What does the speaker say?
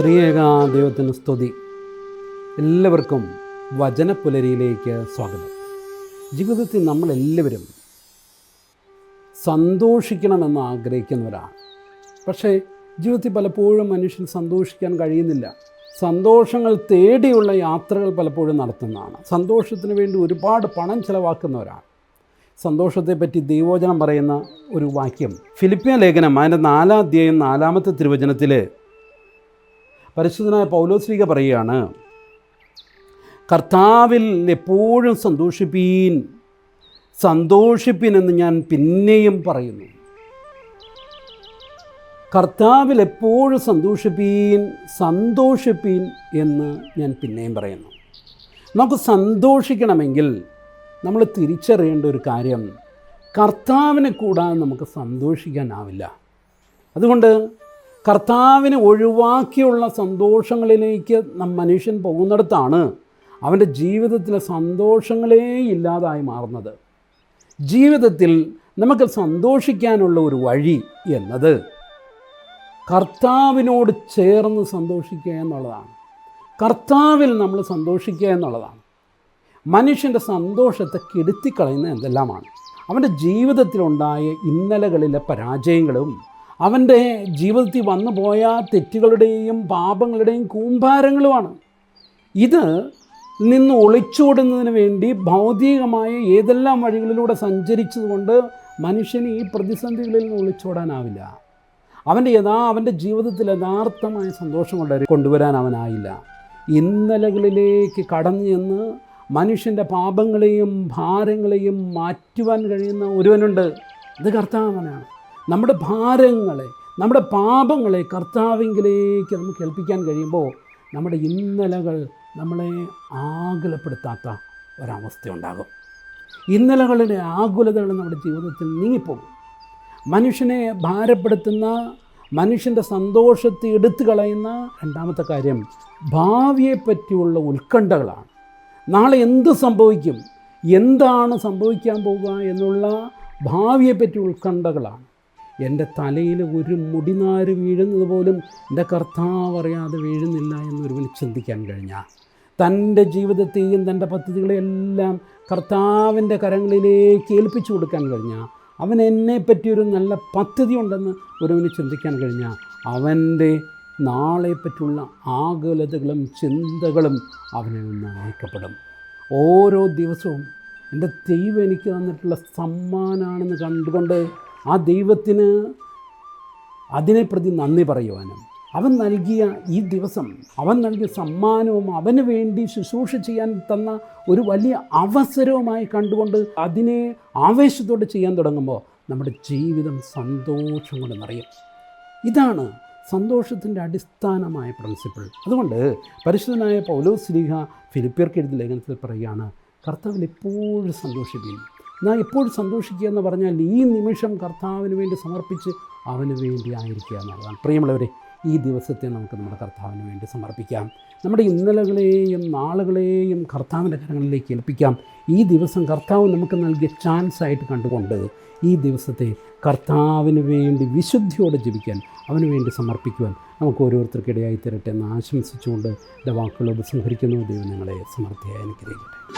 ത്രിയേക ദൈവത്തിന് സ്തുതി. എല്ലാവർക്കും വചനപ്പുലരിയിലേക്ക് സ്വാഗതം. ജീവിതത്തിൽ നമ്മളെല്ലാവരും സന്തോഷിക്കണമെന്ന് ആഗ്രഹിക്കുന്നവരാണ്. പക്ഷേ ജീവിതത്തിൽ പലപ്പോഴും മനുഷ്യൻ സന്തോഷിക്കാൻ കഴിയുന്നില്ല. സന്തോഷങ്ങൾ തേടിയുള്ള യാത്രകൾ പലപ്പോഴും നടത്തുന്നതാണ്. സന്തോഷത്തിന് വേണ്ടി ഒരുപാട് പണം ചിലവാക്കുന്നവരാണ്. സന്തോഷത്തെപ്പറ്റി ദൈവോചനം പറയുന്ന ഒരു വാക്യം ഫിലിപ്പിയ ലേഖനം അതിന്റെ നാലാം അധ്യായം നാലാമത്തെ തിരുവചനത്തിൽ പരിശുദ്ധനായ പൗലോസ്ലിക പറയുകയാണ് കർത്താവിൽ എപ്പോഴും സന്തോഷിപ്പീൻ സന്തോഷിപ്പിനെന്ന് ഞാൻ പിന്നെയും പറയുന്നു. കർത്താവിൽ എപ്പോഴും സന്തോഷിപ്പീൻ സന്തോഷിപ്പീൻ എന്ന് ഞാൻ പിന്നെയും പറയുന്നു. നമുക്ക് സന്തോഷിക്കണമെങ്കിൽ നമ്മൾ തിരിച്ചറിയേണ്ട ഒരു കാര്യം കർത്താവിനെ കൂടാതെ നമുക്ക് സന്തോഷിക്കാനാവില്ല. അതുകൊണ്ട് കർത്താവിനെ ഒഴിവാക്കിയുള്ള സന്തോഷങ്ങളിലേക്ക് നം മനുഷ്യൻ പോകുന്നിടത്താണ് അവന്റെ ജീവിതത്തിലെ സന്തോഷങ്ങളേ ഇല്ലാതായി മാറുന്നത്. ജീവിതത്തിൽ നമുക്ക് സന്തോഷിക്കാനുള്ള ഒരു വഴി എന്നത് കർത്താവിനോട് ചേർന്ന് സന്തോഷിക്കുക എന്നുള്ളതാണ്. കർത്താവിൽ നമ്മൾ സന്തോഷിക്കുക എന്നുള്ളതാണ്. മനുഷ്യന്റെ സന്തോഷത്തെ കെടുത്തിക്കളയുന്ന എന്തെല്ലാമാണ്? അവന്റെ ജീവിതത്തിലുണ്ടായ ഇന്നലകളിലെ പരാജയങ്ങളും അവന്റെ ജീവിതത്തിൽ വന്നു പോയ തെറ്റുകളുടെയും പാപങ്ങളുടെയും കൂമ്പാരങ്ങളുമാണ്. ഇത് നിന്ന് ഒളിച്ചോടുന്നതിന് വേണ്ടി ഭൗതികമായ ഏതെല്ലാം വഴികളിലൂടെ സഞ്ചരിച്ചതുകൊണ്ട് മനുഷ്യന് ഈ പ്രതിസന്ധികളിൽ നിന്ന് ഒളിച്ചോടാനാവില്ല. അവന്റെ യഥാ അവന്റെ ജീവിതത്തിൽ യഥാർത്ഥമായ സന്തോഷം കൊണ്ട് കൊണ്ടുവരാൻ അവനായില്ല. ഇന്നലകളിലേക്ക് കടന്നു ചെന്ന് മനുഷ്യന്റെ പാപങ്ങളെയും ഭാരങ്ങളെയും മാറ്റുവാൻ കഴിയുന്ന ഒരുവനുണ്ട്. ഇത് കർത്താവനാണ് നമ്മുടെ ഭാരങ്ങളെ നമ്മുടെ പാപങ്ങളെ കർത്താവിങ്കിലേക്ക് നമുക്ക് ഏൽപ്പിക്കാൻ കഴിയുമ്പോൾ നമ്മുടെ ഇന്നലകൾ നമ്മളെ ആകുലപ്പെടുത്താത്ത ഒരവസ്ഥയുണ്ടാകും. ഇന്നലകളുടെ ആകുലതകൾ നമ്മുടെ ജീവിതത്തിൽ നീങ്ങിപ്പോകും. മനുഷ്യനെ ഭാരപ്പെടുത്തുന്ന മനുഷ്യന്റെ സന്തോഷത്തെ എടുത്തു കളയുന്ന രണ്ടാമത്തെ കാര്യം ഭാവിയെപ്പറ്റിയുള്ള ഉത്കണ്ഠകളാണ്. നാളെ എന്ത് സംഭവിക്കും? എന്താണ് സംഭവിക്കാൻ പോകുക എന്നുള്ള ഭാവിയെപ്പറ്റി ഉത്കണ്ഠകളാണ്. എന്റെ തലയിൽ ഒരു മുടിനാര് വീഴുന്നത് പോലും എന്റെ കർത്താവ് അറിയാതെ വീഴുന്നില്ല എന്നൊരുവന് ചിന്തിക്കാൻ കഴിഞ്ഞാൽ തന്റെ ജീവിതത്തെയും തന്റെ പദ്ധതികളെയെല്ലാം കർത്താവിന്റെ കരങ്ങളിലേക്ക് ഏൽപ്പിച്ചു കൊടുക്കാൻ കഴിഞ്ഞാൽ അവൻ എന്നെപ്പറ്റി ഒരു നല്ല പദ്ധതി ഉണ്ടെന്ന് ഒരുവന് ചിന്തിക്കാൻ കഴിഞ്ഞാൽ അവന്റെ നാളെപ്പറ്റിയുള്ള ആകുലതകളും ചിന്തകളും അവനിൽ നിന്ന് അയക്കപ്പെടും ഓരോ ദിവസവും എന്റെ ദൈവം എനിക്ക് തന്നിട്ടുള്ള സമ്മാനാണെന്ന് കണ്ടുകൊണ്ട് ആ ദൈവത്തിന് അതിനെപ്രതി നന്ദി പറയുവാനും അവൻ നൽകിയ ഈ ദിവസം അവൻ നൽകിയ സമ്മാനവും അവന് വേണ്ടി ശുശ്രൂഷ ചെയ്യാൻ തന്ന ഒരു വലിയ അവസരവുമായി കണ്ടുകൊണ്ട് അതിനെ ആവേശത്തോടെ ചെയ്യാൻ തുടങ്ങുമ്പോൾ നമ്മുടെ ജീവിതം സന്തോഷം കൊണ്ട് നിറയും. ഇതാണ് സന്തോഷത്തിന്റെ അടിസ്ഥാനമായ പ്രിൻസിപ്പിൾ അതുകൊണ്ട് പരിശുദ്ധനായ പൗലോസ് ലീഹ ഫിലിപ്പിയർക്ക് എഴുതി ലേഖനത്തിൽ പറയുകയാണ് കർത്താവിൽ എപ്പോഴും സന്തോഷിപ്പിക്കും എന്നാൽ എപ്പോഴും സന്തോഷിക്കുക എന്ന് പറഞ്ഞാൽ ഈ നിമിഷം കർത്താവിന് വേണ്ടി സമർപ്പിച്ച് അവന് വേണ്ടി ആയിരിക്കുക എന്നുള്ളതാണ്. പ്രിയമുള്ളവരെ ഈ ദിവസത്തെ നമുക്ക് നമ്മുടെ കർത്താവിന് വേണ്ടി സമർപ്പിക്കാം. നമ്മുടെ ഇന്നലകളെയും നാളുകളെയും കർത്താവിന്റെ കരങ്ങളിലേക്ക് ഏൽപ്പിക്കാം. ഈ ദിവസം കർത്താവ് നമുക്ക് നൽകിയ ചാൻസ് ആയിട്ട് കണ്ടുകൊണ്ട് ഈ ദിവസത്തെ കർത്താവിന് വേണ്ടി വിശുദ്ധിയോടെ ജീവിക്കാൻ അവന് വേണ്ടി സമർപ്പിക്കുവാൻ നമുക്ക് ഓരോരുത്തർക്കിടയായി തരട്ടെ എന്ന് ആശംസിച്ചുകൊണ്ട് എന്റെ വാക്കുകളോട് സംഹരിക്കുന്നു. ദൈവം നിങ്ങളെ സമർത്ഥിയായി അനുഗ്രഹിക്കട്ടെ.